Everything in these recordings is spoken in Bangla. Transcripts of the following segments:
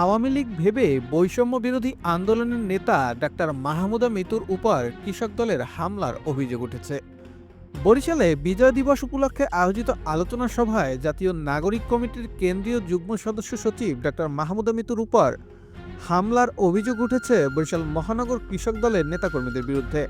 আওয়ামী লীগ ভেবে বৈষম্য বিরোধী আন্দোলনের নেতা ডাক্তার মাহমুদা মিতুর উপর কৃষক দলের হামলার অভিযোগ উঠেছে। বরিশালে বিজয় দিবস উপলক্ষে আয়োজিত আলোচনা সভায় জাতীয় নাগরিক কমিটির কেন্দ্রীয় যুগ্ম সদস্য সচিব ডাক্তার মাহমুদা মিতুর উপর হামলার অভিযোগ উঠেছে বরিশাল মহানগর কৃষক দলের নেতাকর্মীদের বিরুদ্ধে।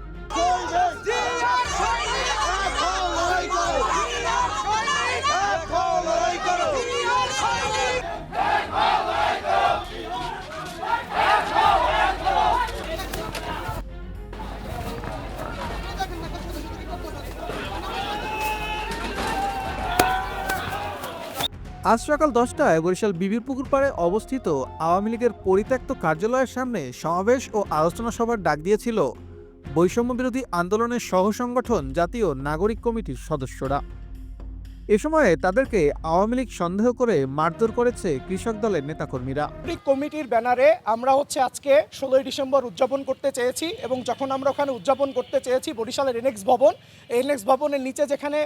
আজ সকাল দশটায় বরিশাল বিবির পুকুর পাড়ে অবস্থিত আওয়ামী লীগের পরিত্যক্ত কার্যালয়ের সামনে সমাবেশ ও আলোচনা সভার ডাক দিয়েছিল বৈষম্য বিরোধী আন্দোলনের সহসংগঠন জাতীয় নাগরিক কমিটির সদস্যরা। এ সময়ে তাদেরকে আওয়ামী লীগ সন্দেহ করে মারধর করেছে কৃষক দলের নেতাকর্মীরা। কমিটির ব্যানারে আমরা হচ্ছে আজকে ষোলোই ডিসেম্বর উদযাপন করতে চেয়েছি এবং যখন আমরা ওখানে উদযাপন করতে চেয়েছি বরিশালের এনএক্স ভবন এনএক্স ভবনের নিচে যেখানে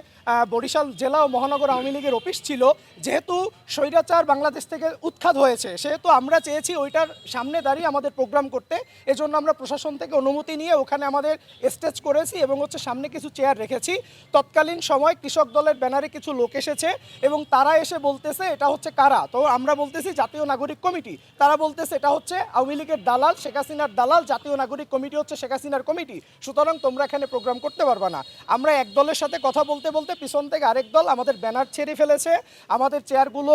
বরিশাল জেলা ও মহানগর আওয়ামী লীগের অফিস ছিল, যেহেতু স্বৈরাচার বাংলাদেশ থেকে উৎখাত হয়েছে, সেহেতু আমরা চেয়েছি ওইটার সামনে দাঁড়িয়ে আমাদের প্রোগ্রাম করতে। এজন্য আমরা প্রশাসন থেকে অনুমতি নিয়ে ওখানে আমাদের স্টেজ করেছি এবং হচ্ছে সামনে কিছু চেয়ার রেখেছি। তৎকালীন সময় কৃষক দলের ব্যানারে কিছু লোক এসেছে এবং তারা এসে বলতেছে, এটা হচ্ছে কারা? তো আমরা বলতেছি জাতীয় নাগরিক কমিটি। তারা বলতেছে, এটা হচ্ছে আওয়ামী লীগের দালাল, শেখ হাসিনার দালাল, জাতীয় নাগরিক কমিটি হচ্ছে শেখ হাসিনার কমিটি। সুতরাং তোমরা এখানে প্রোগ্রাম করতে পারবা না। আমরা এক দলের সাথে কথা বলতে বলতে পিছন থেকে আরেক দল আমাদের ব্যানার ছেড়ে ফেলেছে, আমাদের চেয়ারগুলো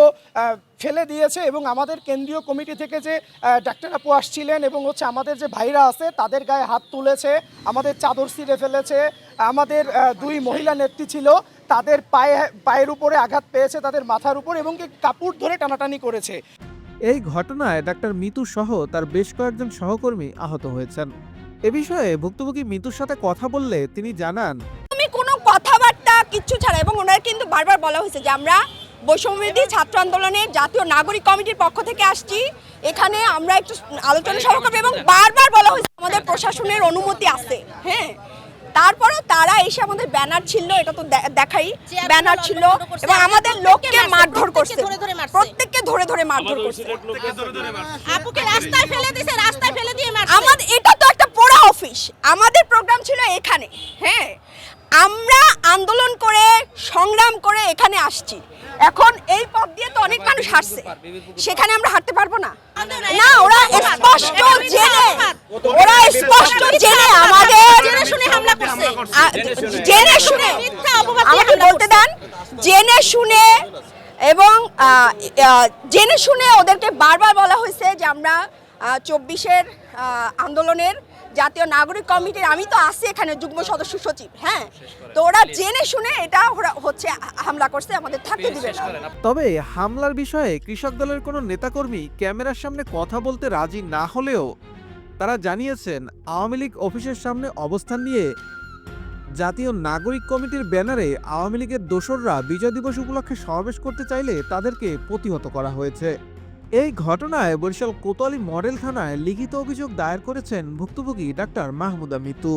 ফেলে দিয়েছে এবং আমাদের কেন্দ্রীয় কমিটি থেকে যে ডাক্তার আপু আসছিলেন এবং হচ্ছে আমাদের যে ভাইরা আছে, তাদের গায়ে হাত তুলেছে, আমাদের চাদর ছিঁড়ে ফেলেছে, আমাদের দুই মহিলা নেত্রী ছিল তাদের পায়ে পায়ের উপরে আঘাত পেয়েছে তাদের মাথার উপর এবং কি কাপড় ধরে টানাটানি করেছে। এই ঘটনায় ডাক্তার মিতু সহ তার বেশ কয়েকজন সহকর্মী আহত হয়েছেন। এ বিষয়ে ভুক্তভোগী মিতুর সাথে কথা বললে তিনি জানান আমি কোনো কথাবার্তা কিচ্ছু ছাড়া এবং ওনার কিন্তু বারবার বলা হয়েছে যে আমরা বৈষম্যবিরোধী ছাত্র আন্দোলনের জাতীয় নাগরিক কমিটির পক্ষ থেকে আসছি। এখানে আমরা একটু আলোচনা সভা করব এবং বারবার বলা হয়েছে আমাদের প্রশাসনের অনুমতি আছে। হ্যাঁ তারপরও তারা এসে আমাদের ব্যানার ছিল এটা তো দেখাই। ব্যানার ছিল এবং আমাদের লোককে মারধর করছে। প্রত্যেককে ধরে ধরে মারধর করছে। আপুকে রাস্তায় ফেলে দিছে রাস্তায় ফেলে দিয়ে মারছে। আমাদের এটা তো একটা পোড়া অফিস। আমাদের প্রোগ্রাম ছিল এখানে। হ্যাঁ আমরা আন্দোলন করে সংগ্রাম করে এখানে আসছি। এখন এই পথ দিয়ে তো অনেক মানুষ হাঁটছে। সেখানে আমরা হাঁটতে পারব না। না ওরা স্পষ্ট জেনে ওরা স্পষ্ট জেনে শুনে হামলা করছে। জেনে শুনে। আমাকে বলতে দেন জেনে শুনে এবং জেনে শুনে ওদেরকে বারবার বলা হয়েছে যে আমরা চব্বিশের আন্দোলনের জাতীয় নাগরিক কমিটির আমি তো আছি এখানে যুগ্ম সদস্য সচিব হ্যাঁ? তো ওরা জেনে শুনে এটা ওরা হচ্ছে হামলা করছে আমাদের থাকতে দিবে না। তবে হামলার বিষয়ে কৃষক দলের কোনো নেতাকর্মী ক্যামেরার সামনে কথা বলতে রাজি না হলেও তারা জানিয়েছেন, আওয়ামী লীগ অফিসের সামনে অবস্থান নিয়ে জাতীয় নাগরিক কমিটির ব্যানারে আওয়ামী লীগের দোসররা বিজয় দিবস উপলক্ষে সমাবেশ করতে চাইলে তাদেরকে প্রতিহত করা হয়েছে। এই ঘটনায় বরিশাল কোতোয়ালি মডেল থানায় লিখিত অভিযোগ দায়ের করেছেন ভুক্তভোগী ডাক্তার মাহমুদা মিতু।